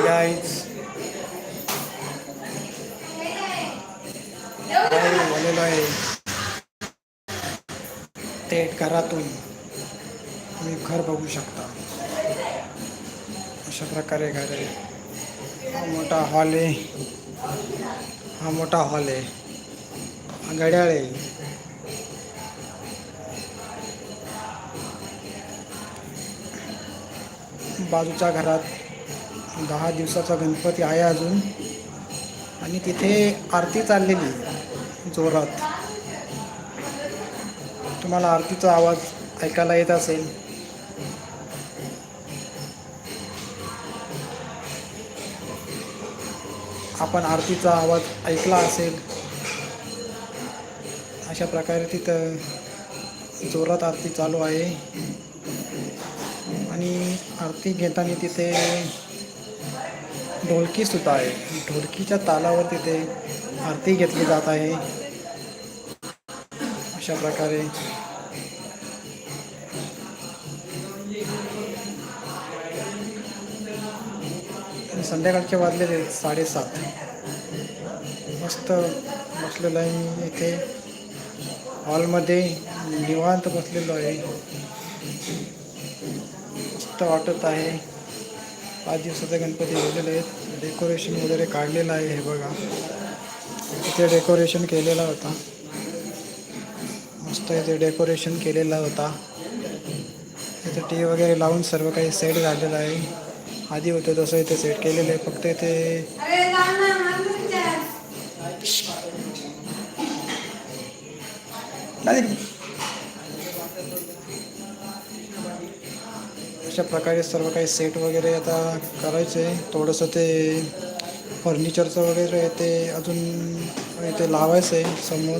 Hi guys झालेलो आहे थेट घरातून तुम्ही घर बघू शकता. अशा प्रकारे घर आहे. हा मोठा हॉल आहे. हा मोठा हॉल आहे. हा घड्याळ आहे. बाजूच्या घरात दहा दिवसाचा गणपती आहे अजून. आणि तिथे आरती चाललेली आहे जोरात. तुम्हाला आरतीचा आवाज ऐकायला येत असेल. आपण आरतीचा आवाज ऐकला असेल. अशा प्रकारे तिथं जोरात आरती चालू आहे. आणि आरती घेताना तिथे ढोलकीसुद्धा आहे. ढोलकीच्या तालावर तिथे आरती घेतली जात आहे. अशा प्रकारे. संध्याकाळचे वाजलेले साडेसात. मस्त बसलेलो आहे मी इथे. हॉलमध्ये निवांत बसलेलो आहे. मस्त वाटत आहे. पाच दिवसाचे गणपती गेलेले आहेत. डेकोरेशन वगैरे काढलेलं आहे हे बघा. इथे डेकोरेशन केलेला होता. मस्त इथे डेकोरेशन केलेला होता. इथे टी वगैरे लावून सर्व काही सेट झालेलं आहे. आधी होतं तसं इथे सेट केलेलं आहे. फक्त इथे अशा प्रकारे सर्व काही सेट वगैरे आता करायचं आहे थोडंसं ते फर्निचरचं वगैरे ते अजून ते लावायचं आहे समोर.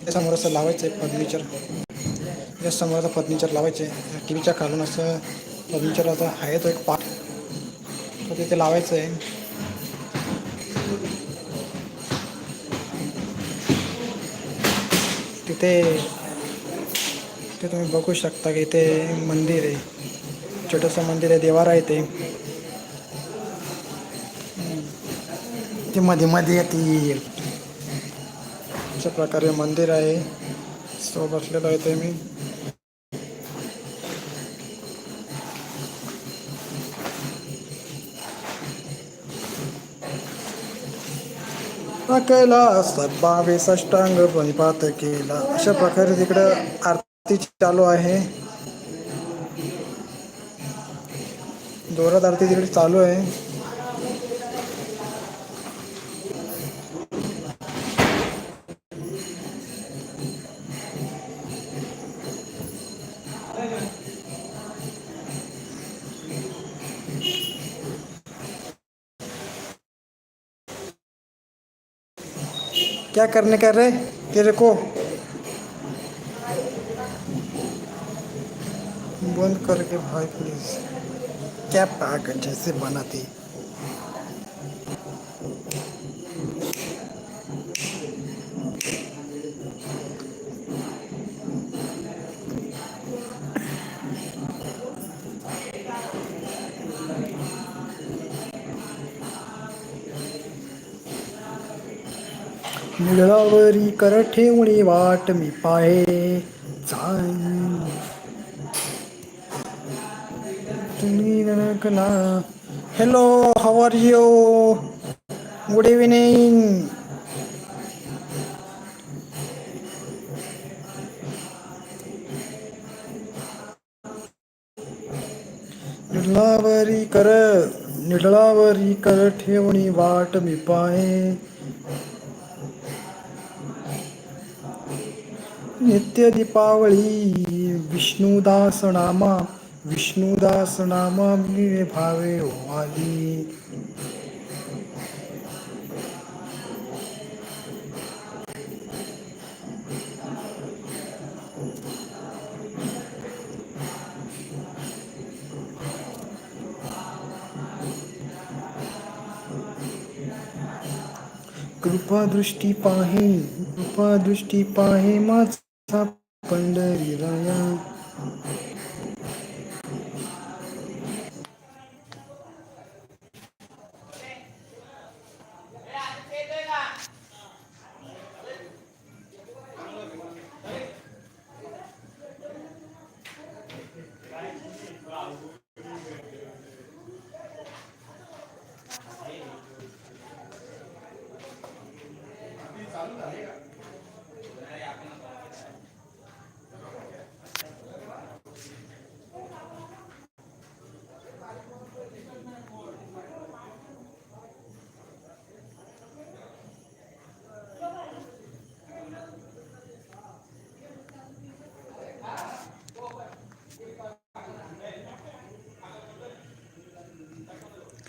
त्यासमोर समोर असं लावायचं आहे फर्निचर त्या समोर आता फर्निचर लावायचे टी व्हीच्या खालून असं फर्निचर आता आहे तो एक पार्ट तो तिथे लावायचं आहे तिथे ते तुम्ही बघू शकता की इथे मंदिर आहे. छोटंसं मंदिर आहे देवारा आहे ते मध्ये मध्ये येते अशा प्रकारे मंदिर आहे. सो बसलेलो आहे ते मी. कैलास बावे साष्टांग प्रणिपात केला. अशा प्रकारे तिकडं चालू आहे. जोरात आरती तिकडे चालू आहे. क्या करने कर रहे तेरे को? बंद करके भाई प्लीज क्या पैक जैसे बनाती? निळावरी कर ठेवणी वाट मी पाहे। तुम्ही नकला hello how are you good evening निळावरी कर निळावरी कर ठेवणी वाट मी पाहे. नित्य दीपावळी विष्णुदास नामा. विष्णुदास नामा भावे वाली। कृपा दृष्टी पाहे कृपा दृष्टी पाहे माझा पंढरी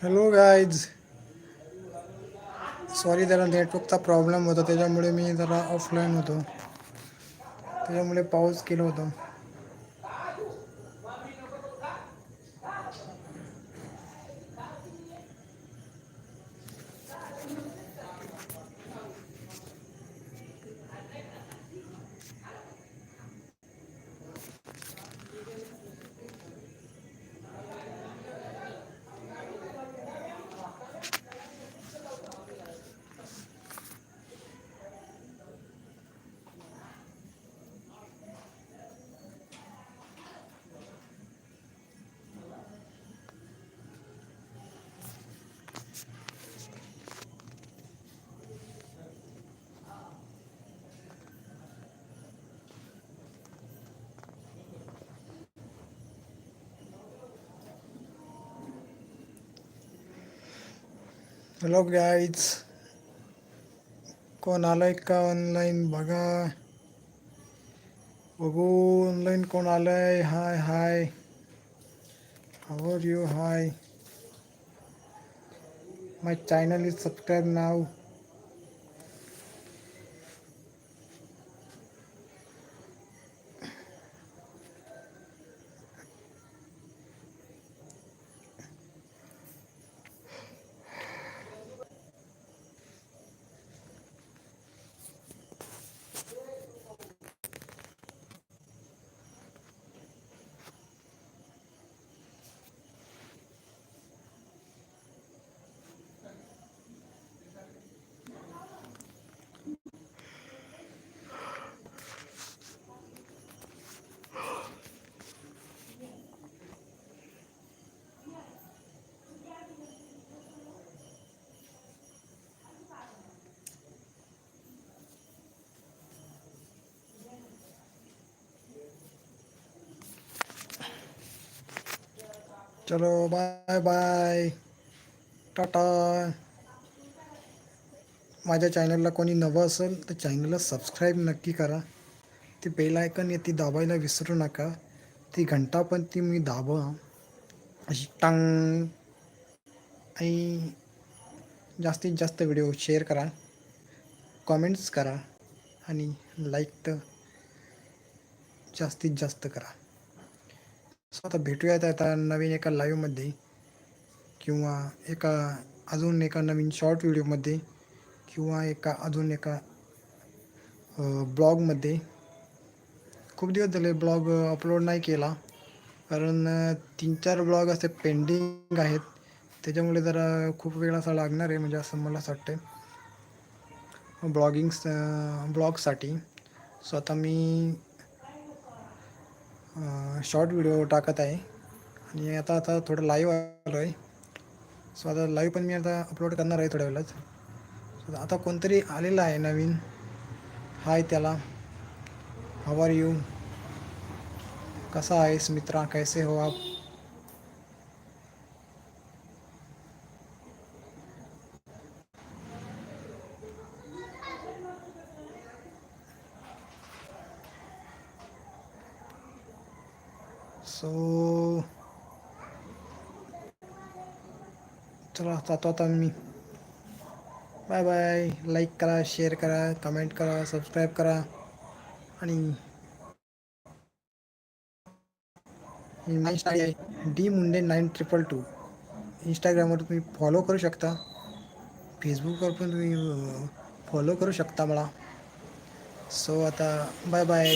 हॅलो गाईज सॉरी जरा नेटवर्कचा प्रॉब्लेम होता. त्याच्यामुळे मी जरा ऑफलाईन होतो. त्याच्यामुळे पाऊस केलं होतं. हॅलो गाईज कोण आलंय का ऑनलाईन बघा. बघू ऑनलाईन कोण आलंय? Hi hi how are you hi my channel is subscribe नाव चलो बाय बाय टाटा माझ्या चॅनलला कोणी नवं असेल तर चॅनलला सबस्क्राईब नक्की करा. ती बेल आयकन ती दाबायला विसरू नका. ती घंटा पण ती मी दाबा. अशी टांग. आणि जास्तीत जास्त व्हिडिओ शेअर करा. कॉमेंट्स करा. आणि लाईक तर जास्तीत जास्त करा. सो आता भेटूयात आता नवीन एका लाईव्हमध्ये किंवा एका अजून एका नवीन शॉर्ट व्हिडिओमध्ये किंवा एका अजून एका ब्लॉगमध्ये खूप दिवस झाले ब्लॉग अपलोड नाही केला. कारण तीन चार ब्लॉग असे पेंडिंग आहेत. त्याच्यामुळे जरा खूप वेळ असा लागणार आहे म्हणजे असं मला असं वाटतं ब्लॉगिंग ब्लॉगसाठी सो आता मी शॉर्ट व्हिडिओ टाकत आहे. आणि आता आता थोडं लाईव्ह आलो आहे. सो आता लाईव्ह पण मी आता अपलोड करणार आहे थोड्या वेळात. आता कोणतरी आलेलं आहे नवीन. हाय त्याला. हाव आर यू कसा आहेस मित्रा? कैसे हो आप? सो चला जातो आता मी. बाय बाय लाईक करा शेअर करा कमेंट करा सबस्क्राईब करा. आणि D Munde nine triple two. इंस्टाग्रामवर तुम्ही फॉलो करू शकता. फेसबुकवर पण तुम्ही फॉलो करू शकता मला. सो आता बाय बाय